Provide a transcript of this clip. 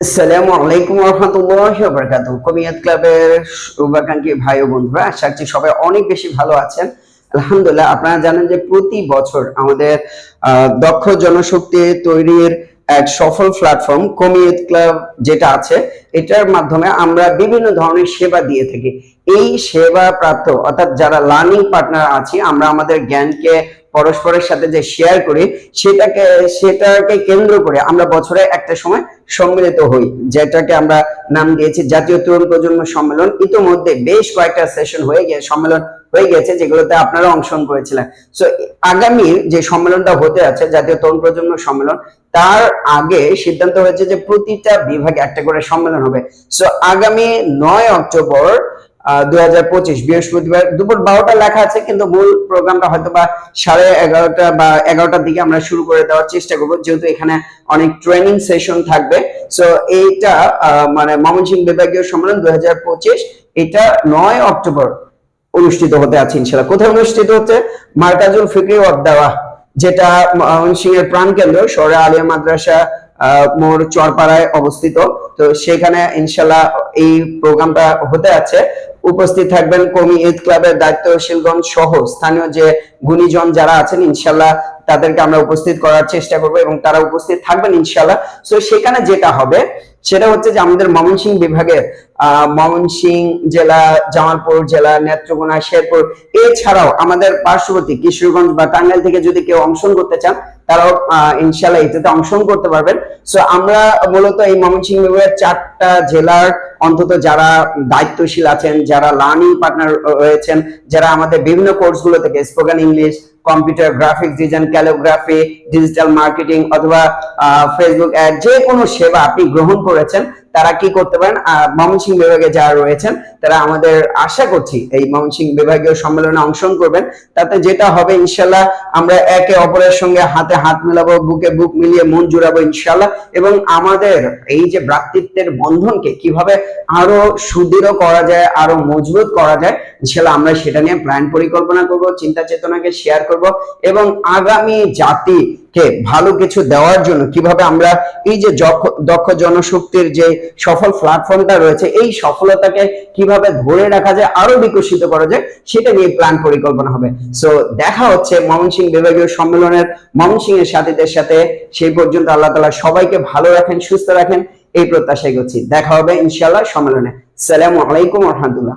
আসসালামু আলাইকুম রহমতুল্লাহ বরকাত কবিয়ত ক্লাবের শুভাকাঙ্ক্ষী ভাই ও বন্ধুরা, আশা করছি সবাই অনেক বেশি ভালো আছেন। আলহামদুলিল্লাহ, আপনারা জানেন যে প্রতি বছর আমাদের দক্ষ জনশক্তি তৈরির এক সফল প্ল্যাটফর্ম কমিয়ত ক্লাব যেটা আছে, এটার মাধ্যমে আমরা বিভিন্ন ধরনের সেবা দিয়ে থাকি। এই সেবা প্রাপ্ত, অর্থাৎ যারা লার্নিং পার্টনার আছি, আমরা আমাদের জ্ঞানকে পরস্পরের সাথে যে শেয়ার করি, সেটাকে সেটাকে কেন্দ্র করে আমরা বছরে একটা সময় সম্মিলিত হই, যেটাকে আমরা নাম দিয়েছি জাতীয় তরুণ প্রজন্ম সম্মেলন। ইতিমধ্যে বেশ কয়েকটা সেশন হয়ে গিয়ে সম্মেলন হয়ে গেছে, যেগুলোতে আপনারা অংশগ্রহণ করেছিলেন। সো আগামী যে সম্মেলনটা হতে আছে, জাতীয় তরুণ প্রজন্ম সম্মেলন, তার আগে সিদ্ধান্ত হয়েছে যে প্রতিটা বিভাগে একটা করে সম্মেলন হবে। সো আগামী নয় অক্টোবর মানে অনুষ্ঠিত হতে আছে ইনশাল্লাহ কোথায় অনুষ্ঠিত হচ্ছে? মার্কাজুল ফিক্রি যেটা ময়মনসিংহের প্রাণকেন্দ্র, শহরে আলিয়া মাদ্রাসা মোর চরপাড়ায় অবস্থিত। তো সেখানে ইনশাল্লাহ এই প্রোগ্রামটা হতে আছে। উপস্থিত থাকবেন কমি ঈদ ক্লাবের দায়িত্বশীলগণ সহ স্থানীয় যে গুণীজন যারা আছেন ইনশাল্লাহ তাদেরকে আমরা উপস্থিত করার চেষ্টা করব এবং তারা উপস্থিত থাকবেন ইনশাল্লাহ তো সেখানে যেটা হবে সেটা হচ্ছে যে আমাদের ময়মনসিংহ বিভাগের আহ ময়মনসিংহ জেলা জামালপুর জেলা নেত্রকোনা শেরপুর এছাড়াও আমাদের পার্শ্ববর্তী কিশোরগঞ্জ বা টাঙ্গাইল থেকে যদি কেউ অংশগ্রহণ করতে চান তারাও আহ, ইনশাল্লাহ এটাতে অংশগ্রহণ করতে পারবেন। সো আমরা মূলত এই ময়মনসিংহ বিভাগের চারটা জেলার অন্তত যারা দায়িত্বশীল আছেন, যারা লার্নিং পার্টনার রয়েছেন, যারা আমাদের বিভিন্ন কোর্সগুলো থেকে spoken English computer graphics design calligraphy digital marketing অথবা ফেসবুক অ্যাড যে কোনো সেবা আপনি গ্রহণ করেছেন, তারা কি করতে পারেন? ময়মনসিংহ বিভাগে যারা রয়েছেন তারা আমাদের আশা করছি এই ময়মনসিংহ বিভাগীয় সম্মেলনে অংশগ্রহণ করবেন। তাতে যেটা হবে ইনশাল্লাহ আমরা একে অপরের সঙ্গে হাতে হাত মেলাবো, বুকে বুক মিলিয়ে মন জুড়াবো ইনশাল্লাহ। এবং আমাদের এই যে ভ্রাতৃত্বের বন্ধনকে কীভাবে আরও সুদৃঢ় করা যায়, আরও মজবুত করা যায়, ইনশাল্লাহ আমরা সেটা নিয়ে প্ল্যান পরিকল্পনা করব, চিন্তা চেতনাকে শেয়ার করব এবং আগামী জাতিকে ভালো কিছু দেওয়ার জন্য কীভাবে আমরা এই যে দক্ষ জনশক্তির যে সফল প্ল্যাটফর্মটা রয়েছে, এই সফলতাকে কীভাবে ধরে রাখা যায়, আরও বিকশিত করা যায়, সেটা নিয়ে প্ল্যান পরিকল্পনা হবে। সো দেখা হচ্ছে ময়মনসিং বিভাগীয় সম্মেলনের, ময়মনসিংহের সাথীদের সাথে। সেই পর্যন্ত আল্লাহ তালা সবাইকে ভালো রাখেন, সুস্থ রাখেন, এই প্রত্যাশায় করছি দেখা হবে ইনশাল্লাহ সম্মেলনে। সালাম আলাইকুম রহমতুল্লাহ।